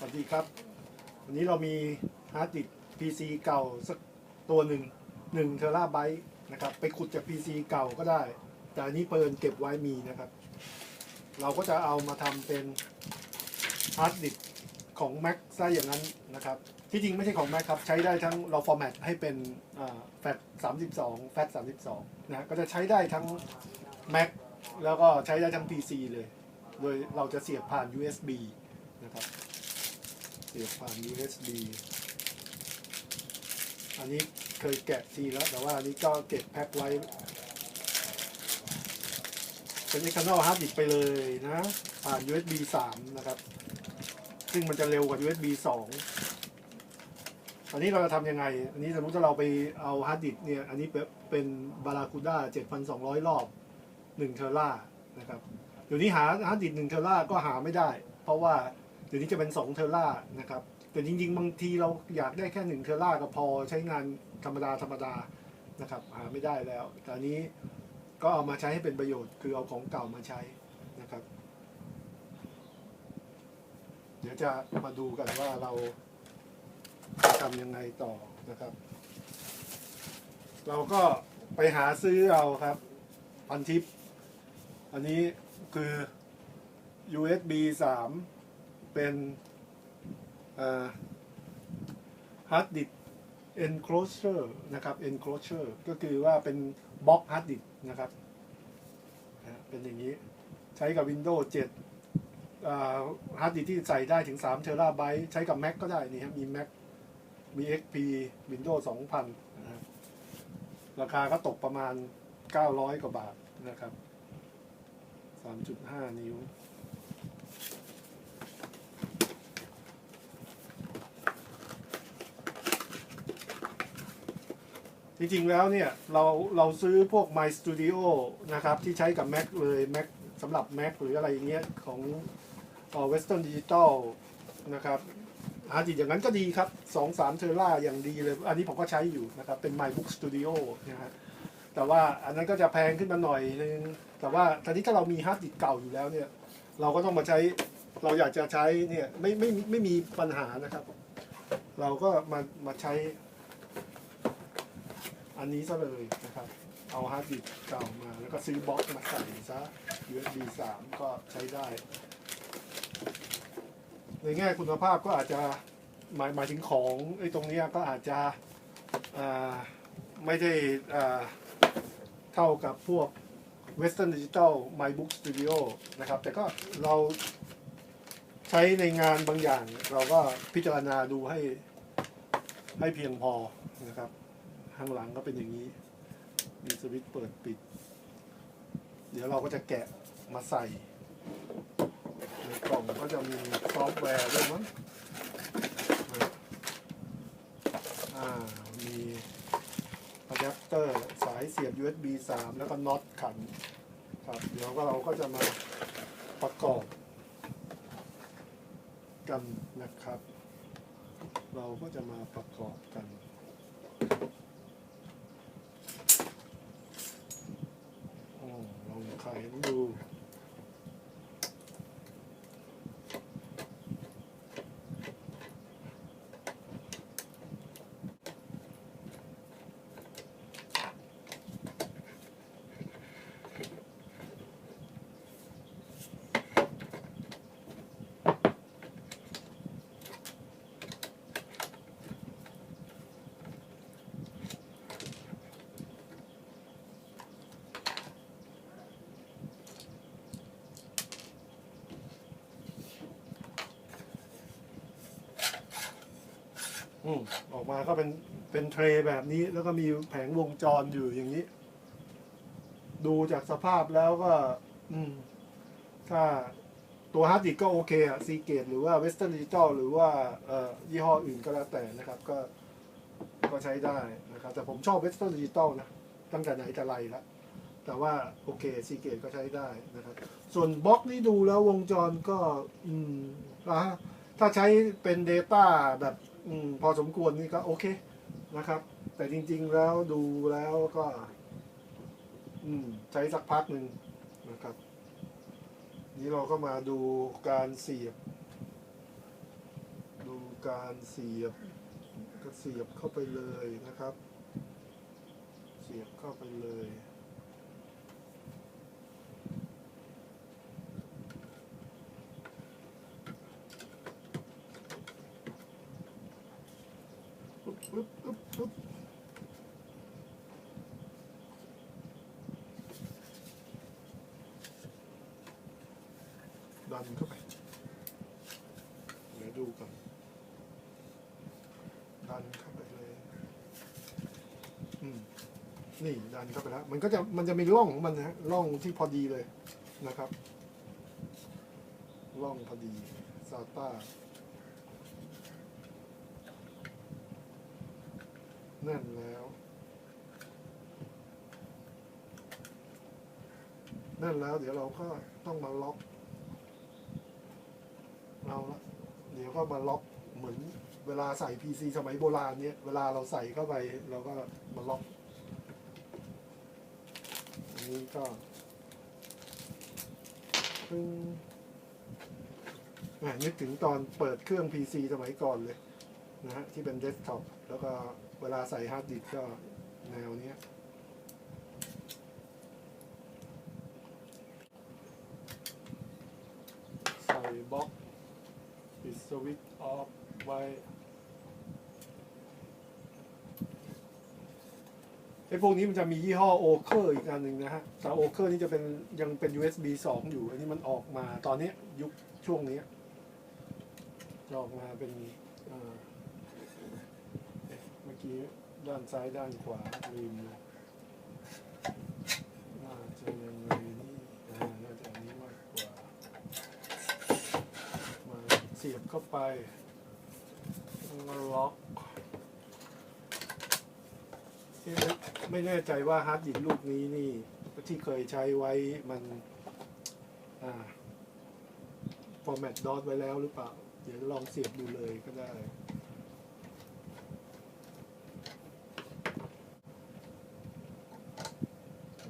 สวัสดีครับ วันนี้เรามีฮาร์ดดิสก์ PC เก่าสักตัวหนึ่ง1เทราไบต์นะครับ ไปขุดจาก PC เก่าก็ได้ แต่อันนี้เปินเก็บไว้มีนะครับ เราก็จะเอามาทำเป็นฮาร์ดดิสก์ของ Mac ซะอย่างนั้นนะครับ ที่จริงไม่ใช่ของ Mac ครับ ใช้ได้ทั้งเราฟอร์แมตให้เป็นแฟต32 แฟต32 นะ ก็จะใช้ได้ทั้ง Mac แล้วก็ใช้ได้ทั้ง PC เลย โดยเราจะเสียบผ่าน USB นะครับ เสียบผ่าน USB อันนี้เคยแกะทีแล้ว แต่ว่าอันนี้ก็เก็บแพ็คไว้ เป็น external hard disk ไปเลยนะ ผ่าน USB 3 นะครับ ซึ่งมันจะเร็วกว่า USB 2 อันนี้เราจะทำยังไง อันนี้สมมติถ้าเราไปเอาฮาร์ดดิสเนี่ย อันนี้เป็นบาราคูด้า7,200 รอบ 1 เทรานะครับเดี๋ยวนี้หาฮาร์ดดิสก์1เทราก็หาไม่ได้ เพราะว่า เดี๋ยวนี้จะเป็น 2 เทรานะครับ แต่จริง ๆ บางทีเราอยากได้แค่ 1 เทราก็พอใช้งานธรรมดาธรรมดานะครับหาไม่ได้แล้ว แต่นนี้ก็เอามาใช้ให้เป็นประโยชน์ คือเอาของเก่ามาใช้นะครับ เดี๋ยวจะมาดูกันว่าเราจะทำยังไงต่อนะครับ เราก็ไปหาซื้อเอาครับ พันทิป อันนี้คือ USB 3 เป็นฮาร์ดดิส enclosure นะครับ enclosure ก็คือว่าเป็นบล็อกฮาร์ดดิสนะครับเป็นอย่างนี้ใช้กับ Windows 7ฮาร์ดดิสที่ใส่ได้ถึง3เทราไบต์ใช้กับ Mac ก็ได้นี่ครับมี Mac มี XP Windows 2000นะครับราคาก็ตกประมาณ 900 กว่าบาทนะครับ 3.5 นิ้ว จริงๆแล้วเนี่ยเราเราซื้อพวก My Studio นะครับที่ใช้กับ Mac เลย Mac สำหรับ Mac หรืออะไรอย่างเงี้ยของเอ่อ Western Digital นะครับฮาร์ดดิสก์อย่างนั้นก็ดีครับ 2-3 เทราอย่างดีเลย อันนี้ผมก็ใช้อยู่นะครับ เป็น MyBook Studio นะฮะแต่ว่าอันนั้นก็จะแพงขึ้นมาหน่อยนึง แต่ว่าตอนนี้ถ้าเรามีฮาร์ดดิสก์เก่าอยู่แล้วเนี่ย เราก็ต้องมาใช้ เราอยากจะใช้เนี่ยไม่ไม่ไม่ไม่มีปัญหานะครับ เราก็มามาใช้ อันนี้ซะเลยนะครับ เอาฮาร์ดดิสก์เก่ามา แล้วก็ซื้อบล็อกมาใส่ซะ USB 3 ก็ใช้ได้ ในแง่คุณภาพก็อาจจะหมายหมายถึงของไอ้ตรงนี้ก็อาจจะไม่ได้เท่ากับพวก Western Digital MyBook Studio นะครับ แต่ก็เราใช้ในงานบางอย่าง เราก็พิจารณาดูให้ให้เพียงพอนะครับ ข้างหลังก็เป็นอย่างนี้ มีสวิตช์เปิดปิด เดี๋ยวเราก็จะแกะมาใส่ ในกล่องก็จะมีซอฟต์แวร์ด้วยมั้งอ่า มีอะแดปเตอร์สายเสียบ USB 3 แล้วก็น็อตขันครับเดี๋ยวก็เราก็จะมาประกอบกันนะครับ เราก็จะมาประกอบกัน อืมออกมาก็เป็นเป็นเทรย์แบบนี้ แล้วก็มีแผงวงจรอยู่อย่างนี้ ดูจากสภาพแล้วก็ อืม ถ้าตัวฮาร์ดดิสก์ก็โอเคอะซีเกตหรือว่าเวสเทิร์นดิจิตอลหรือว่าเอ่อยี่ห้ออื่นก็แล้วแต่นะครับ ก็ก็ใช้ได้นะครับ แต่ผมชอบเวสเทิร์นดิจิตอลนะ ตั้งแต่ไหนแต่ไรแล้วแต่ว่าโอเคซีเกตก็ใช้ได้นะครับ ส่วนบล็อกนี่ดูแล้ววงจรก็ อืมอ่าถ้าใช้เป็น Data แบบ อมพอสมควรนี่ก็โอเคนะครับ แต่จริง ๆแล้วดูแล้วก็ อืมใช้สักพักหนึ่งนะครับ นี่เราก็มาดูการเสียบ ดูการเสียบ ก็เสียบเข้าไปเลยนะครับ เสียบเข้าไปเลย ปึ๊บปึ๊บปึ๊บปึ๊บ ดันเข้าไปเดี๋ยวดูก่อนดันเข้าไปเลยอืมนี่ดันเข้าไปแล้ว มันก็จะมันจะมีร่องของมันนะฮะร่องที่พอดีเลยนะครับร่องพอดีซาต้าแน่นแล้วแน่นแล้วเดี๋ยวเราก็ต้องมาล็อกเอาละเดี๋ยว ก็มาล็อกเหมือนเวลาใส่ PC สมัยโบราณเนี่ย เวลาเราใส่เข้าไปเราก็มาล็อก อันนี้ก็ปึ้งนึกถึงตอนเปิดเครื่อง PC สมัยก่อนเลยนะฮะที่เป็นเดสก์ท็อปแล้วก็เวลาใส่ฮาร์ดดิสก์ก็แนวเนี้ยใส่บล็อก ปิดสวิตช์ออฟไว้ ไอ้พวกนี้มันจะมียี่ห้อโอเคอร์อีกอันหนึ่งนะฮะ แต่โอเคอร์นี่จะเป็นยังเป็น USB 2 อยู่ อันนี้มันออกมาตอนนี้ยุคช่วงนี้จะออกมาเป็นเมื่อกี้ด้านซ้ายด้านขวาลืมเลยน่าจะยังไงนี่อ่าน่าจะอันนี้มากกว่า มาเสียบเข้า ไปล็อกเอ๊ะไม่ไม่แน่ใจว่าฮาร์ดดิสก์ลูกนี้นี่ที่เคยใช้ไว้มันฟอร์แมตดอทไว้แล้วหรือเปล่า เดี๋ยวลองเสียบดูเลยก็ได้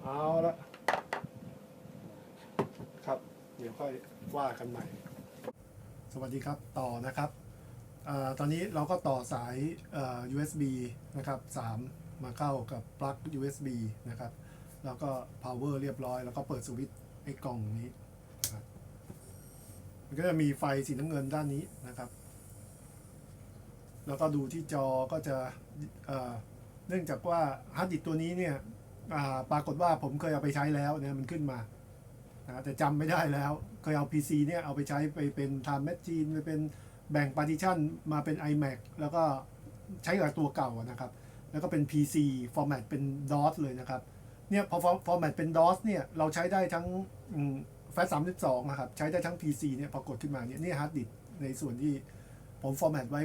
เอาละครับ เดี๋ยวค่อยว่ากันใหม่ วัสดีครับ ต่อนะครับอตอนนี้เราก็ต่อสาย USB นะครับ3มาเข้ากับปลั๊ก USB นะครับ แล้วก็ power เรียบร้อย แล้วก็เปิดสวิตช์ไอ้กล่องนี้ มันก็จะมีไฟสีน้ำเงินด้านนี้นะครับ แล้วก็ดูที่จอก็จะเนื่องจากว่าฮาร์ดดิสก์ตัวนี้เนี่ยปรากฏว่าผมเคยเอาไปใช้แล้วเนี่ยมันขึ้นมา นะแต่จำไม่ได้แล้ว เคยเอา PC เนี่ยเอาไปใช้ไปเป็น Time Machine ไปเป็นแบ่ง partition มาเป็น iMac แล้วก็ใช้กับตัวเก่านะครับ แล้วก็เป็น PC format เป็น DOS เลยนะครับ เนี่ยพอ format เป็น DOS เนี่ยเราใช้ได้ทั้งแฟลช32 นะครับ ใช้ได้ทั้ง PC เนี่ยปรากฏขึ้นมาเนี่ยนี่ฮาร์ดดิสในส่วนที่ผม format ไว้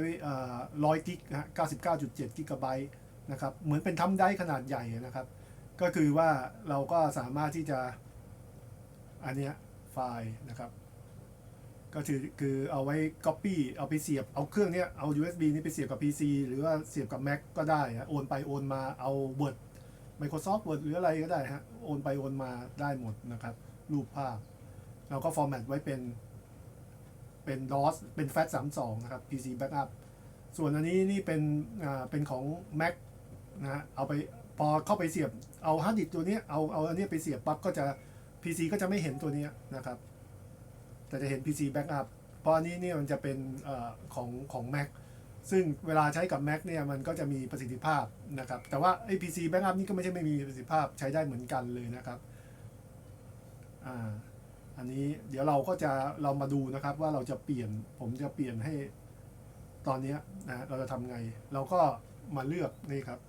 ร้อยกิกนะฮะ99.7 กิกะไบต์นะครับ เหมือนเป็นทำได้ขนาดใหญ่นะครับ ก็คือว่าเราก็สามารถที่จะ อันเนี้ยไฟล์นะครับ ก็คือคือเอาไว้ Copy เอาไปเสียบเอาเครื่องเนี้ยเอา USB นี้ไปเสียบกับ PC หรือว่าเสียบกับ Mac ก็ได้ฮะโอนไปโอนมาเอา Word Microsoft Word หรืออะไรก็ได้ฮะโอนไปโอนมาได้หมดนะครับ รูปภาพ เราก็ฟอร์แมตไว้เป็นเป็น DOS เป็น FAT 32 นะครับ PC Backup ส่วนอันนี้นี่เป็นอ่าเป็นของ Mac นะฮะเอาไปพอเข้าไปเสียบเอาฮาร์ดดิสก์ตัวเนี้ยเอาเอาอันเนี้ยไปเสียบปั๊บก็จะ PC ก็จะไม่เห็นตัวนี้นะครับ แต่จะเห็น PC Backup เพราะอันนี้เนี่ยมันจะเป็นอของของ Mac ซึ่งเวลาใช้กับ Mac เนี่ยมันก็จะมีประสิทธิภาพนะครับ แต่ว่าไอ้ PC Backup นี่ก็ไม่ใช่ไม่มีประสิทธิภาพใช้ได้เหมือนกันเลยนะครับอ่าอันนี้เดี๋ยวเราก็จะเรามาดูนะครับว่าเราจะเปลี่ยนผมจะเปลี่ยนให้ตอนนี้นะเราจะทำไง เราก็มาเลือกนี่ครับ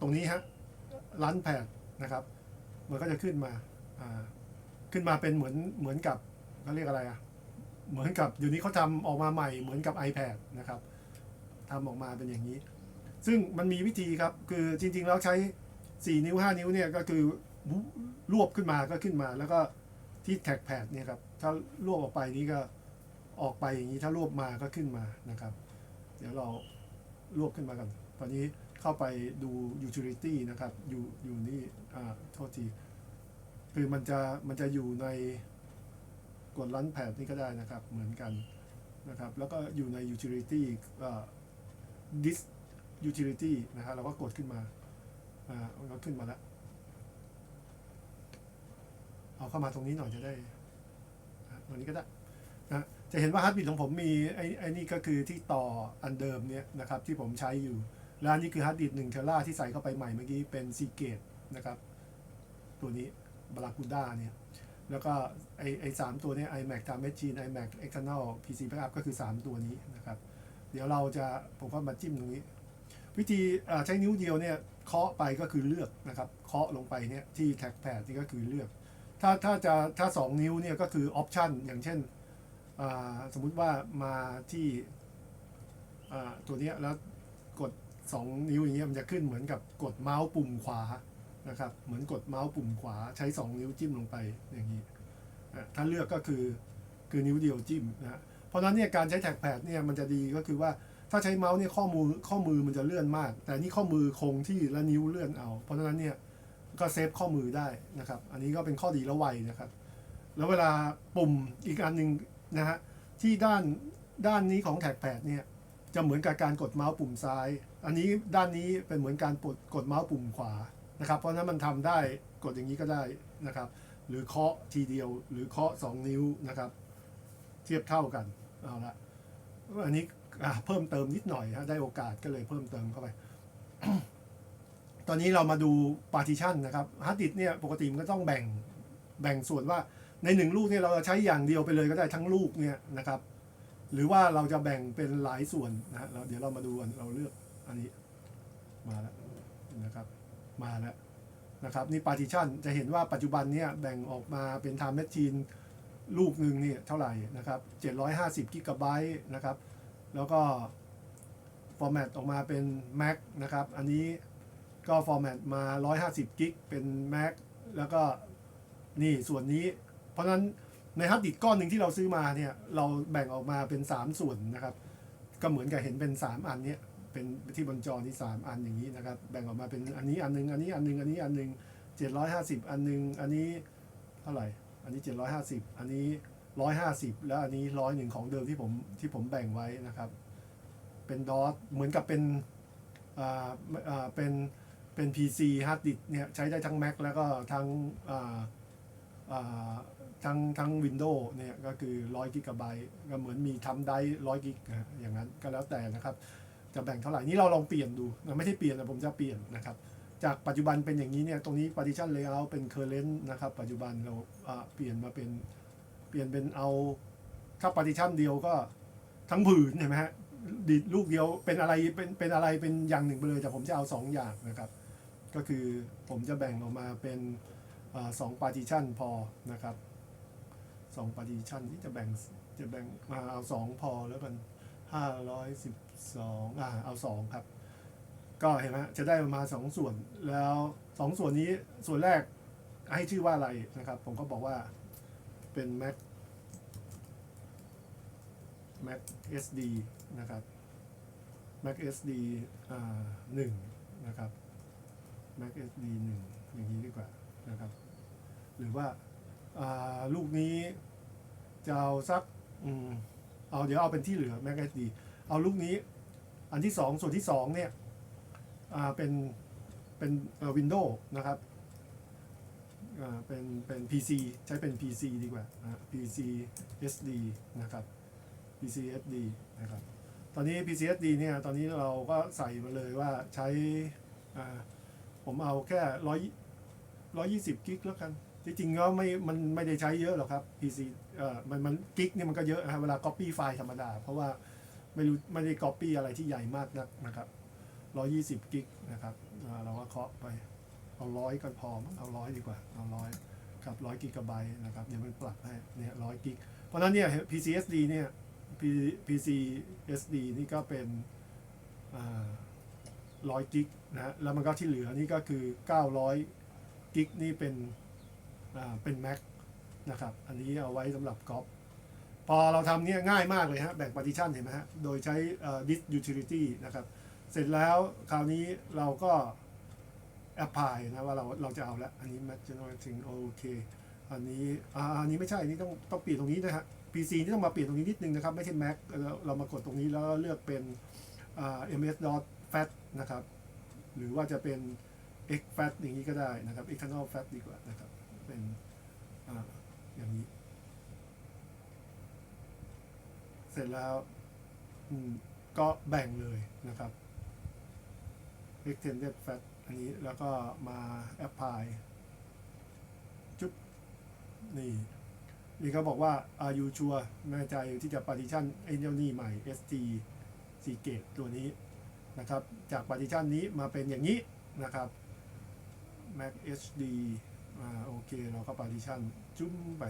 ตรงนี้ฮะรันแพดนะครับ มันก็จะขึ้นมาอ่าขึ้นมาเป็นเหมือนเหมือนกับเขาเรียกอะไรอะเหมือนกับเดี๋ยวนี้เขาทำออกมาใหม่เหมือนกับ iPad นะครับทำออกมาเป็นอย่างนี้ ซึ่งมันมีวิธีครับคือจริง ๆ แล้วใช้ 4 นิ้ว 5 นิ้วเนี่ยก็คือรวบขึ้นมาก็ขึ้นมา แล้วก็ที่แท็กแพดเนี่ยครับถ้ารวบออกไปนี้ก็ออกไปอย่างนี้ถ้ารวบมาก็ขึ้นมานะครับ เดี๋ยวเรารวบขึ้นมากันตอนนี้ เข้าไปดู utility นะครับ อยู่อยู่นี่อ่าโทษทีคือมันจะมันจะอยู่ในกดลันแพดนี่ก็ได้นะครับ เหมือนกันนะครับ แล้วก็อยู่ใน utility อ่อ this utility นะครับเราก็กดขึ้นมาอ่ามันก็ขึ้นมาแล้ว เอาเข้ามาตรงนี้หน่อยจะได้ตรงนี้ก็ได้นะจะเห็นว่าฮาร์ดบิตของผมมีไอ้ไอ้นี่ก็คือที่ต่ออันเดิมเนี่ยนะครับที่ผมใช้อยู่ แล้วนนี้คือฮาร์ดดิสก์หนึ่งเทราที่ใส่เข้าไปใหม่เมื่อกี้เป็นซีเกตนะครับตัวนี้บารากูด้าเนี่ยแล้วก็ไอไอสามตัวเนี้ iMac Time Machine iMac External PC Backup ก็คือ 3 ตัวนี้นะครับเดี๋ยวเราจะผมก็มาจิ้มตรงนี้ วิธีใช้นิ้วเดียวเนี่ยเคาะไปก็คือเลือกนะครับเคาะลงไปเนี่ยที่แท็กแพดนี่ก็คือเลือก ถ้าถ้าจะถ้า 2 นิ้วเนี่ยก็คือออปชันอย่างเช่นสมมุติว่ามาที่ตัวนี้แล้ว 2 นิ้วอย่างเงี้ยมันจะขึ้นเหมือนกับกดเมาส์ปุ่มขวานะครับ เหมือนกดเมาส์ปุ่มขวาใช้ 2 นิ้วจิ้มลงไปอย่างนี้ถ้าเลือกก็คือคือนิ้วเดียวจิ้มนะฮะเพราะฉะนั้นเนี่ยการใช้แท็กแพดเนี่ยมันจะดีก็คือว่าถ้าใช้เมาส์เนี่ยข้อมือข้อมือมันจะเลื่อนมาก แต่นี่ข้อมือคงที่และนิ้วเลื่อนเอา เพราะฉะนั้นเนี่ยก็เซฟข้อมือได้นะครับ อันนี้ก็เป็นข้อดีและไวนะครับ แล้วเวลาปุ่มอีกอันหนึ่งนะฮะที่ด้านด้านนี้ของแท็กแพดเนี่ยจะเหมือนกับการกดเมาส์ปุ่มซ้าย อันนี้ด้านนี้เป็นเหมือนการกดกดเมาส์ปุ่มขวานะครับ เพราะฉะนั้นมันทำได้กดอย่างนี้ก็ได้นะครับ หรือเคาะทีเดียวหรือเคาะ 2 นิ้วนะครับ เทียบเท่ากันเอาละอันนี้เพิ่มเติมนิดหน่อยฮะได้โอกาสก็เลยเพิ่มเติมเข้าไป ตอนนี้เรามาดู partition นะครับฮาร์ดดิสก์เนี่ยปกติมันก็ต้องแบ่งแบ่งส่วนว่าในหนึ่งลูกเนี่ยเราจะใช้อย่างเดียวไปเลยก็ได้ทั้งลูกเนี่ยนะครับ หรือว่าเราจะแบ่งเป็นหลายส่วนนะฮะเราเดี๋ยวเรามาดูกันเราเลือก อันนี้มาแล้วนะครับมาแล้วนะครับนี่ partition จะเห็นว่าปัจจุบันเนี่ยแบ่งออกมาเป็น time machine ลูกหนึ่งเนี่ยเท่าไหร่นะครับ750กิกะไบต์นะครับแล้วก็ format ออกมาเป็น Mac นะครับอันนี้ก็ format มา 150กิกเป็น Mac แล้วก็นี่ส่วนนี้ เพราะนั้นในฮาร์ดดิสก์ก้อนหนึ่งที่เราซื้อมาเนี่ยเราแบ่งออกมาเป็น 3 ส่วนนะครับ ก็เหมือนกับเห็นเป็น 3 อันเนี้ย เป็นที่บนจอที่3อันอย่างนี้นะครับ แบ่งออกมาเป็นอันนี้อันหนึง อันนี้อันหนึง อันนี้อันหนึง750อันหนึง อันนี้เท่าไหร่ อันนี้750อันนี้150แล้วอันนี้ร้อยหนึ่งของเดิมที่ผมที่ผมแบ่งไว้นะครับ เป็นดอทเหมือนกับเป็นอ่าอ่าเป็นเป็น PC ฮาร์ดดิสเนี่ยใช้ได้ทั้ง Mac แล้วก็ทั้งอ่าอ่าทั้งทั้ง Windows เนี่ยก็คือ100กิกะไบต์ก็เหมือนมีทำได้100กิกะอย่างนั้นก็แล้วแต่นะครับ จะแบ่งเท่าไหร่นี่เราลองเปลี่ยนดูนะไม่ใช่เปลี่ยนนะผมจะเปลี่ยนนะครับ จากปัจจุบันเป็นอย่างนี้เนี่ยตรงนี้ partition layout เป็น current นะครับ ปัจจุบันเราเปลี่ยนมาเป็นเปลี่ยนเป็นเอาถ้า partition เดียวก็ทั้งผืนเห็นไหมฮะดีดลูกเดียวเป็นอะไรเป็นเป็นอะไรเป็นอย่างหนึ่งไปเลย แต่ผมจะเอาสองอย่างนะครับ ก็คือผมจะแบ่งออกมาเป็นสองปาร์ติชันพอนะครับสองปาร์ติชันที่จะแบ่งจะแบ่งมาเอาสองพอแล้วกัน ห้าร้อยสิบสองอ่าเอาสองครับ ก็เห็นไหมจะได้มาสองส่วนแล้วสองส่วนนี้ส่วนแรกให้ชื่อว่าอะไรนะครับ ผมก็บอกว่าเป็น Mac Mac SD นะครับ Mac SD อ่าหนึ่งนะครับ Mac SD หนึ่งอย่างนี้ดีกว่านะครับ หรือว่าอ่าลูกนี้จะเอาสักอืม เอาเดี๋ยวเอาเป็นที่เหลือ Mac SD เอาลูกนี้ อันที่สองส่วนที่สองเนี่ยเป็นเป็นวินโดว์นะครับเป็นเป็น PC ใช้เป็น PC ดีกว่า PC SD นะครับ PCSD นะครับ ตอนนี้ PCSD เนี่ย ตอนนี้เราก็ใส่มาเลยว่าใช้ผมเอาแค่ร้อยร้อยยี่สิบกิกแล้วกัน จริงๆก็ไม่ มันไม่ได้ใช้เยอะหรอกครับ PC เออมันมันกิกเนี่ยมันก็เยอะนะครับเวลา copy ไฟล์ธรรมดา เพราะว่าไม่รู้ไม่ได้ copy อะไรที่ใหญ่มากนักนะครับร้อยยี่สิบกิกนะครับอ่าเราก็เคาะไปเอาร้อยก็พอมั้งเอาร้อยดีกว่าเอาร้อยครับร้อยกิกะไบต์นะครับเดี๋ยวมันปรับให้เนี่ยร้อยกิกเพราะฉะนั้นเนี่ย PCSD เนี่ย P- PCSD นี่ก็เป็นร้อยกิกนะฮะแล้วมันก็ที่เหลือนี่ก็คือ 900กิกนี่เป็นอ่าเป็น Mac นะครับ อันนี้เอาไว้สำหรับก๊อปพอเราทำเนี่ยง่ายมากเลยฮะแบ่ง partition เห็นไหมฮะ โดยใช้ disk utility นะครับ เสร็จแล้วคราวนี้เราก็ apply นะว่าเราเราจะเอาละอันนี้ Mac General Thing โอเค อันนี้อันนี้ไม่ใช่อันนี้ต้องต้องเปลี่ยนตรงนี้นะฮะ PC ที่ต้องมาเปลี่ยนตรงนี้นิดนึงนะครับ ไม่ใช่ Mac เราเรามากดตรงนี้แล้วเลือกเป็นอ่า ms dot fat นะครับ หรือว่าจะเป็น x fat อย่างนี้ก็ได้นะครับ external fat ดีกว่านะครับ เป็นอ่า อย่างนี้ เสร็จแล้วก็แบ่งเลยนะครับ extended fat อันนี้แล้วก็มา apply จุ๊บนี่นี่เขาบอกว่า are you sure แน่ใจที่จะ partition ไอ้เจ้านี่ใหม่ st c gate ตัวนี้นะครับ จาก partition นี้มาเป็นอย่างนี้นะครับ mac hd อ่าโอเคเราก็ partition จุ้มไป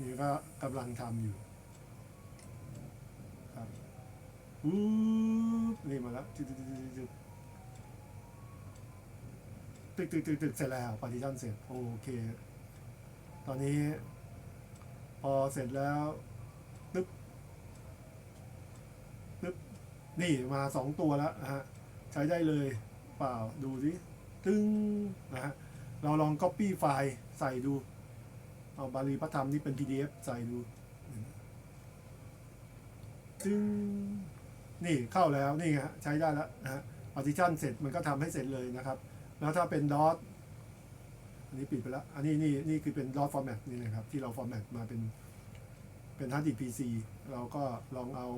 นี่ก็กำลังทำอยู่ครับอู้นี่มาแล้วจุดตึกตึกตึกตึกเสร็จแล้ว partition เสร็จโอเค ตอนนี้ พอเสร็จแล้วตึ๊บตึ๊บนี่มาสองตัวแล้วนะฮะ ใช้ได้เลย เปล่าดูสิ ตึงนะฮะเราลอง Copy ไฟล์ใส่ดู เอาบาลีพระธรรมนี่เป็น PDF ใส่ดูตึงนี่เข้าแล้วนี่ฮะใช้ได้แล้วนะฮะ partition เสร็จมันก็ทำให้เสร็จเลยนะครับ แล้วถ้าเป็น dot อันนี้ปิดไปแล้ว อันนี้นี่นี่คือเป็น dot format นี่นะครับ ที่เรา format มาเป็นเป็น hard disk PC เราก็ลองเอา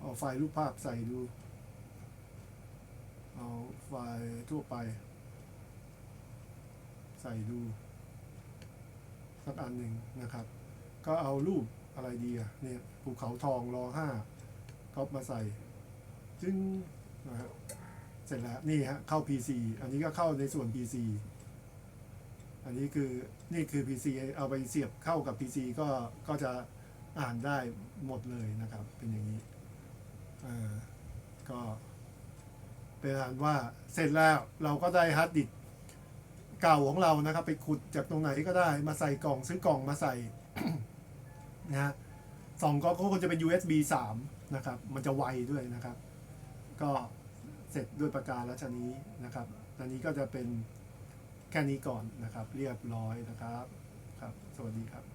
เอาไฟล์รูปภาพใส่ดู เอาไฟล์ทั่วไป ใส่ดูสักอันหนึ่งนะครับ ก็เอารูปอะไรดีอะเนี่ยภูเขาทองรอห้าก็มาใส่ จึงนะครับเสร็จแล้วนี่ฮะเข้า PC อันนี้ก็เข้าในส่วน PC อันนี้คือนี่คือ PC เอาไปเสียบเข้ากับ PC ก็ก็จะอ่านได้หมดเลยนะครับ เป็นอย่างนี้อ่าก็ เป็นอันว่าเสร็จแล้วเราก็ได้ฮาร์ดดิสก์เก่าของเรานะครับ ไปขุดจากตรงไหนก็ได้มาใส่กล่องซื้อกล่องมาใส่นะฮะสองก็ควรจะเป็น USB 3 นะครับ มันจะไวด้วยนะครับ ก็เสร็จด้วยประการรัชนี้นะครับตอนนี้ก็จะเป็นแค่นี้ก่อนนะครับ เรียบร้อยนะครับครับ สวัสดีครับ